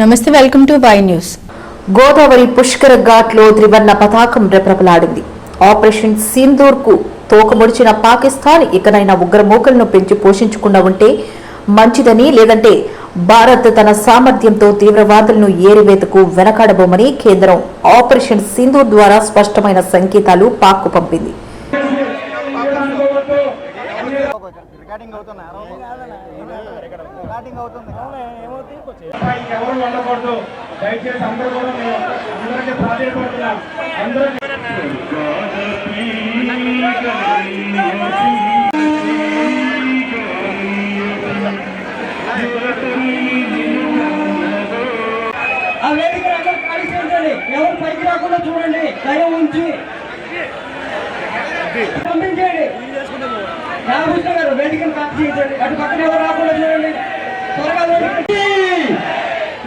నమస్తే welcome to Y news Godavari Pushkara ఘాట్లో త్రివర్ణ పతాకం రెప్రపలాడింది. ఆపరేషన్ సింధూర్కు తోకముడిచిన పాకిస్తాన్ ఇకనైనా ఉగ్రమూకలను పెంచి పోషించకుండా ఉంటే మంచిదని లేదంటే భారత్ తన సామర్థ్యంతో తీవ్రవాదులను ఏరివేతకు వెనకాడబోమని కేంద్రం ఆపరేషన్ సింధూర్ ద్వారా స్పష్టమైన సంకేతాలు పాక్కు పంపింది. అవుతున్నా ఎవరు ఉండకూడదు. దయచేసి అందరూ కూడా మేము అందరికీ ప్రాధాన్యపడుతున్నాం. అందరూ ఆ వేదిక అందరూ ఖాళీ చేయండి ఎవరు పైకి రాకుండా చూడండి. దయ ఉంచి. పంపించేయండి. రామకృష్ణ గారు వేదికను ఖాళీ చేయించండి అటు పక్కన ఎవరు రాకుండా చూడండి త్వరగా వేదిక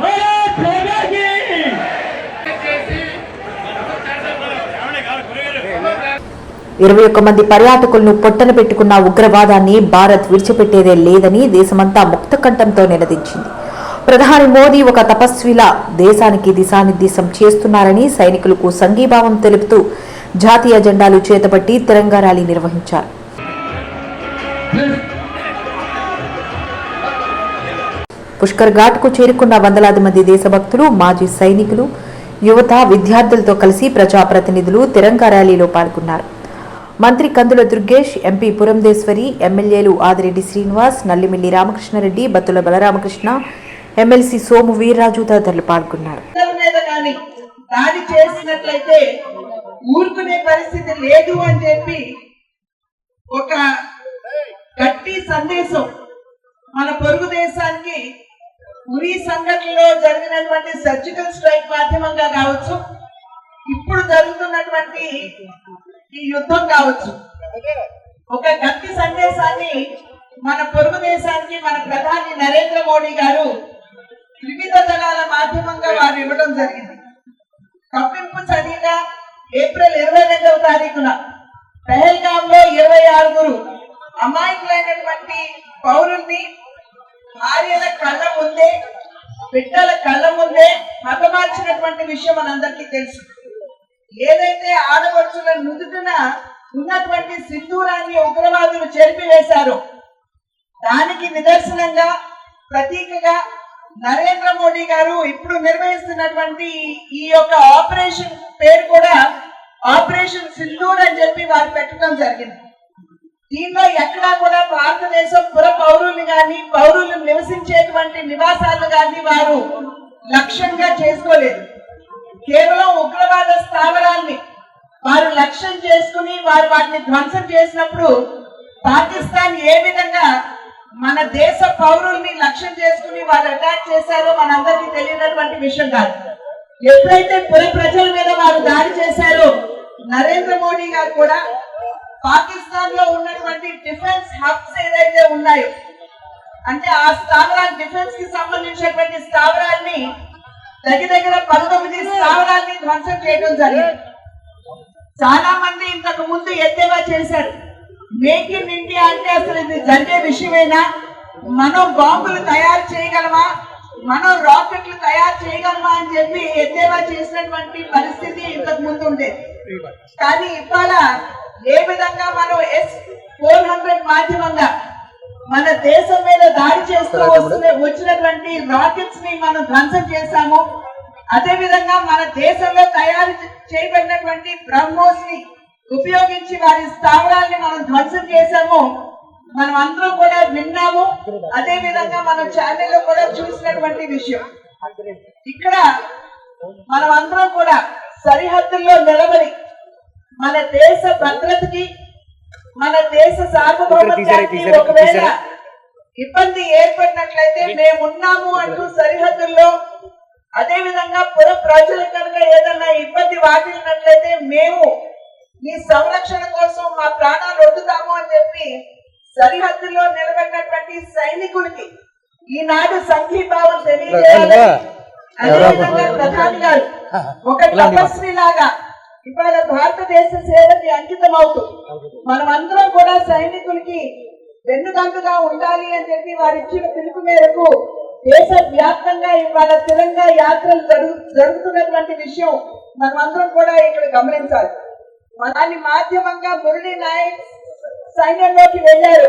భారత్ మాతాకి! ఇరవై ఒక్క మంది పర్యాటకులను పొట్టన పెట్టుకున్న ఉగ్రవాదాన్ని భారత్ విడిచిపెట్టేదే లేదని దేశమంతా ముక్త కంఠంతో నిలదించింది ప్రధాని మోదీ ఒక తపస్విలా దేశానికి దిశానిర్దేశం చేస్తున్నారని సైనికులకు సంఘీభావం తెలుపుతూ జాతీయ జెండాలు చేతబట్టి తిరంగా ర్యాలీ నిర్వహించారు. పుష్కర్ ఘాట్కు చేరుకున్న వందలాది మంది దేశభక్తులు మాజీ సైనికులు యువత విద్యార్థులతో కలిసి ప్రజాప్రతినిధులు తిరంగా ర్యాలీలో పాల్గొన్నారు. మంత్రి కందుల దుర్గేష్ ఎంపీ పురంధేశ్వరి ఎమ్మెల్యేలు ఆదిరెడ్డి శ్రీనివాస్ నల్లిమిల్లి రామకృష్ణారెడ్డి బత్తుల బలరామకృష్ణ ఎమ్మెల్సీ సోము వీర్రాజు తదితరులు పాల్గొన్నారు. కానీ దాడి చేసినట్లయితే ఊరుకునే పరిస్థితి లేదు అని చెప్పి ఒక గట్టి సందేశం మన పొరుగు దేశానికి ఉరి సంఘటనలో జరిగినటువంటి సర్జికల్ స్ట్రైక్ మాధ్యమంగా కావచ్చు ఇప్పుడు జరుగుతున్నటువంటి ఈ యుద్ధం కావచ్చు. ఒక గట్టి సందేశాన్ని మన పొరుగు దేశానికి మన ప్రధాని నరేంద్ర మోడీ గారు వివిధ దళాల మాధ్యమంగా వారు ఇవ్వడం జరిగింది. కప్పింపు చర్యగా ఏప్రిల్ ఇరవై రెండవ తారీఖున పెహల్గాం లో ఇరవై ఆరుగురు అమాయకులైనటువంటి పౌరుల్ని భార్యల కళ్ళ ముందే బిడ్డల కళ్ళ ముందే హతమార్చినటువంటి విషయం మనందరికీ తెలుసు. ఏదైతే ఆడపడుచుల నుదుటిన ఉన్నటువంటి సింధూరాన్ని ఉగ్రవాదులు చెరిపివేశారో దానికి నిదర్శనంగా ప్రతీకగా నరేంద్ర మోడీ గారు ఇప్పుడు నిర్వహిస్తున్నటువంటి ఈ యొక్క ఆపరేషన్ పేరు కూడా ఆపరేషన్ సింధూర్ అని చెప్పి వారు పెట్టడం జరిగింది. దీనిలో ఎక్కడా కూడా భారతదేశం పుర పౌరులు కానీ పౌరులు నివసించేటువంటి నివాసాలు కానీ వారు లక్ష్యంగా చేసుకోలేదు. కేవలం ఉగ్రవాద స్థావరాల్ని వారు లక్ష్యం చేసుకుని వారు వాటిని ధ్వంసం చేసినప్పుడు పాకిస్తాన్ ఏ విధంగా మన దేశ పౌరుల్ని లక్ష్యం చేసుకుని వారు అటాక్ చేశారో మనందరికీ తెలియనటువంటి విషయం కాదు. ఎప్పుడైతే పుర ప్రజల మీద వారు దాడి చేశారో నరేంద్ర మోడీ గారు కూడా పాకిస్తాన్లో ఉన్నటువంటి డిఫెన్స్ హబ్స్ ఏదైతే ఉన్నాయో అంటే ఆ స్థావరాలు డిఫెన్స్కి సంబంధించినటువంటి స్థావరాల్ని దగ్గర దగ్గర పంతొమ్మిది స్థావరాల్ని ధ్వంసం చేయడం జరిగింది. చాలా మంది ఇంతకు ముందు ఎద్దేవా చేశారు. మేక్ ఇన్ ఇండియా అంటే అసలు ఇది జరిగే విషయమేనా? మనం బాంబులు తయారు చేయగలమా? మనం రాకెట్లు తయారు చేయగలమా అని చెప్పి ఎద్దేవా చేసినటువంటి పరిస్థితి ఇంతకు ముందు ఉండేది. కానీ ఇవాళ ఏ విధంగా మనం ఎస్ ఫోర్ హండ్రెడ్ మాధ్యమంగా మన దేశం మీద దాడి చేస్తూ వస్తున్న వచ్చినటువంటి రాకెట్స్ని మనం ధ్వంసం చేశాము. అదే విధంగా మన దేశంలో తయారు చేయబడినటువంటి బ్రహ్మోస్ని ఉపయోగించి వారి స్థావరాల్ని మనం ధ్వంసం చేశాము. మనం అందరం కూడా విన్నాము. అదే విధంగా మనం ఛానల్లో కూడా చూసినటువంటి విషయం. ఇక్కడ మనం అందరం కూడా సరిహద్దుల్లో నిలబడి మన దేశ భద్రతకి మన దేశ సార్వభౌమత్వానికి ఒకవేళ ఇబ్బంది ఏర్పడినట్లయితే మేము ఉన్నాము అంటూ సరిహద్దుల్లో అదే విధంగా పుర ప్రజలకు కనుక ఏదన్నా ఇబ్బంది వాటిల్లినట్లయితే మేము మీ సంరక్షణ కోసం మా ప్రాణాలు వదులుతాము అని చెప్పి సరిహద్దుల్లో నిలబడినటువంటి సైనికులకి ఈనాడు సంఘీభావం తెలియజేయాలని అదేవిధంగా ప్రధాని గారు ఒక తపస్వి లాగా ఇవాళ భారతదేశ సేవకి అంకితం అవుతూ మనం అందరం కూడా సైనికులకి వెన్నుదండుగా ఉండాలి అని చెప్పి వారు ఇచ్చిన పిలుపు మేరకు దేశ వ్యాప్తంగా ఇవాళ తిరంగా యాత్రలు జరుగు జరుగుతున్నటువంటి విషయం మనమందరం కూడా ఇక్కడ గమనించాలి. దాని మాధ్యమంగా మురళీ నాయక్ సైన్యంలోకి వెళ్ళారు.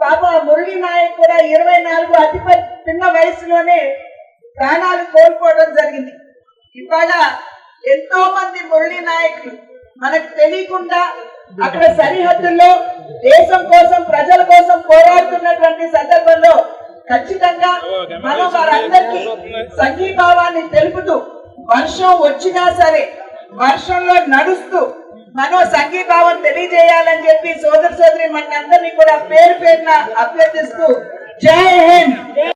పాప మురళీ నాయక్ కూడా ఇరవై నాలుగు అతి చిన్న వయసులోనే ప్రాణాలు కోల్పోవడం జరిగింది. ఇవాళ ఎంతో మంది మురళీ నాయకులు మనకు తెలియకుండా అక్కడ సరిహద్దుల్లో దేశం కోసం ప్రజల కోసం పోరాడుతున్నటువంటి సందర్భంలో ఖచ్చితంగా మనం వారందరికీ సంఘీభావాన్ని తెలుపుతూ వర్షం వచ్చినా సరే వర్షంలో నడుస్తూ మనం సంఘీభావం తెలియజేయాలని చెప్పి సోదర సోదరి మన అందరినీ కూడా పేరు పేరున అభ్యర్థిస్తూ జై హింద్.